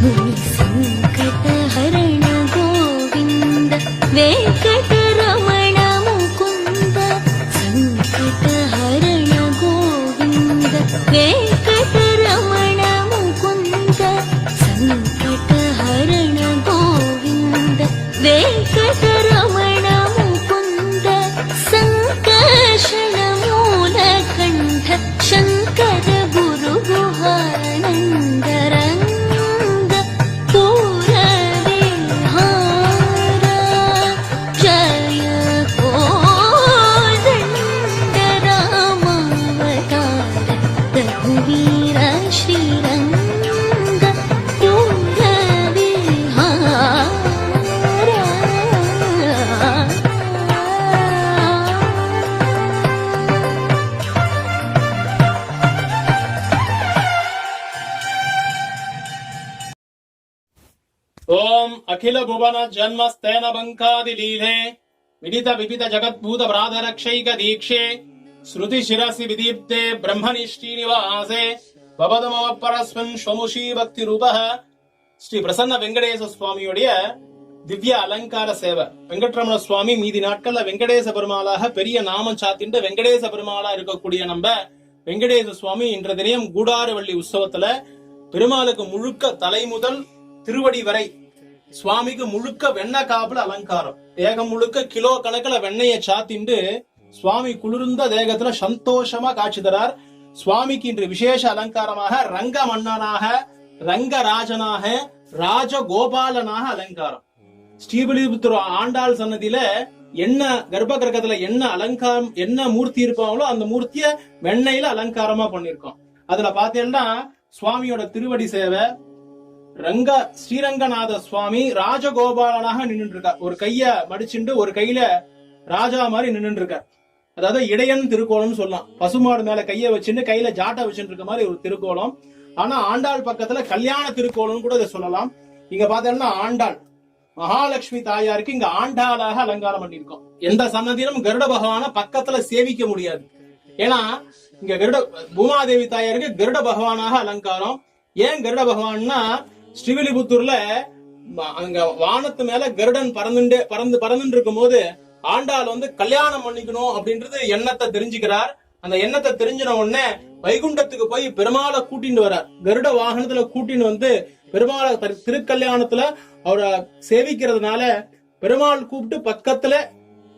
मुनि सङ्कटहरण गोविन्द वेङ्कटरमण मुकुन्द सङ्कटहरण गोविन्द वेङ्कटरमण मुकुन्द सङ्कटहरण गोविन्द वेङ्कटरमण रघुवीर श्रीरङ्ग ओम अखिल भुवन जन्म स्तेन बंकादि लीले विदित विपित जगद्भूत प्राधरक्षैक दीक्षे। श्रुति शिरसि विदीप्ते ब्रह्मणि श्रीनिवासे பவதமவ பரஸ்மன் ஸ்வமுஷி பக்தி ரூபः ஸ்ரீ பிரசன்ன வெங்கடேச சுவாமியுடைய திவ்ய அலங்கார சேவை வெங்கட்ரமண சுவாமி மீதி நாட்கள்ல வெங்கடேச பெருமாளாக பெரிய நாமம் சாத்திண்டு வெங்கடேச பெருமாளா இருக்கக்கூடிய நம்ம வெங்கடேச சுவாமி இன்ற தினம் கூடாரவள்ளி உற்சவத்துல பெருமாளுக்கு முழுக்க தலை முதல் திருவடி வரை சுவாமிக்கு முழுக்க வெண்ணெய் காப்புல அலங்காரம் தேகம் முழுக்க கிலோ கணக்குல வெண்ணெய சாத்திண்டு சுவாமி குளிர்ந்த தேகத்துல சந்தோஷமா காட்சி தரார். சுவாமிக்கு இன்று விசேஷ அலங்காரமாக ரங்க மன்னனாக ரங்கராஜனாக ராஜகோபாலனாக அலங்காரம். ஸ்ரீபலிபுத்தூர் ஆண்டாள் சன்னதியில என்ன கர்ப்ப கிரகத்துல என்ன அலங்காரம் என்ன மூர்த்தி இருப்பாங்களோ அந்த மூர்த்திய வெண்ணையில அலங்காரமா பண்ணிருக்கோம். அதுல பாத்தீங்கன்னா சுவாமியோட திருவடி சேவை. ரங்க ஸ்ரீரங்கநாத சுவாமி ராஜகோபாலனாக நின்னுட்டு இருக்கார். ஒரு கைய மடிச்சுண்டு ஒரு கையில ராஜா மாதிரி நின்னுட்டு இருக்கார். அதாவது இடையன் திருக்கோலம்னு சொல்லலாம். பசுமாடு மேல கைய வச்சுட்டு கையில ஜாட்டை வச்சுட்டு இருக்க மாதிரி ஒரு திருக்கோலம். ஆனா ஆண்டாள் பக்கத்துல கல்யாண திருக்கோலம்னு கூட இதை சொல்லலாம். இங்க பாத்தீங்கன்னா ஆண்டாள். மகாலட்சுமி தாயாருக்கு இங்க ஆண்டாளாக அலங்காரம் பண்ணிருக்கோம் எந்த சன்னதியிலும் கருட பகவான பக்கத்துல சேவிக்க முடியாது. ஏன்னா இங்க கருட பூமாதேவி தாயாருக்கு கருட பகவானாக அலங்காரம். ஏன் கருட பகவான்னா ஸ்ரீவில்லிபுத்தூர்ல அங்க வானத்து மேல கருடன் பறந்துண்டு பறந்து பறந்துட்டு இருக்கும் போது ஆண்டாள் வந்து கல்யாணம் பண்ணிக்கணும் அப்படின்றது எண்ணத்தை தெரிஞ்சுக்கிறார். அந்த எண்ணத்தை தெரிஞ்சின உடனே வைகுண்டத்துக்கு போய் பெருமாளை கூட்டிட்டு வர கருட வாகனத்துல கூட்டின்னு வந்து பெருமாளை திருக்கல்யாணத்துல அவரை சேவிக்கிறதுனால பெருமாள் கூப்பிட்டு பக்கத்துல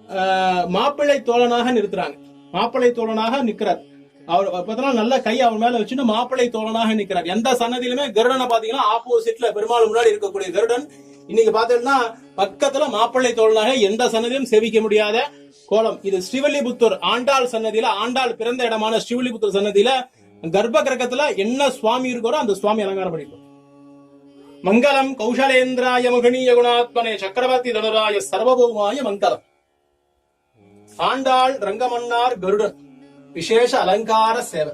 ஆஹ், மாப்பிள்ளை தோழனாக நிறுத்துறாங்க. மாப்பிள்ளை தோழனாக நிக்கிறார். அவர் பார்த்தோம்னா நல்ல கை அவர் மேல வச்சுட்டு மாப்பிள்ளை தோழனாக நிக்கிறார். எந்த சன்னதியிலுமே கருடனை பாத்தீங்கன்னா ஆப்போசிட்ல பெருமாள் முன்னாடி இருக்கக்கூடிய கருடன் இன்னைக்கு பாத்தீங்கன்னா பக்கத்துல மாப்பிள்ளை தோழனாக எந்த சன்னதியும் சேவிக்க முடியாத கோலம். இது ஸ்ரீவல்லிபுத்தூர் ஆண்டாள் சன்னதியில ஆண்டாள் பிறந்த இடமான ஸ்ரீவல்லிபுத்தூர் சன்னதியில கர்ப்ப கிரகத்துல என்ன சுவாமி இருக்கிறோ அந்த சுவாமி அலங்காரம் பண்ணிருக்கோம். மங்களம் கௌசலேந்திராய மகனீய குணாத்மனே சக்கரவர்த்தி தனுராய சர்வபௌமாய மங்களம். ஆண்டாள் ரங்கமன்னார் கருடன் விசேஷ அலங்கார சேவை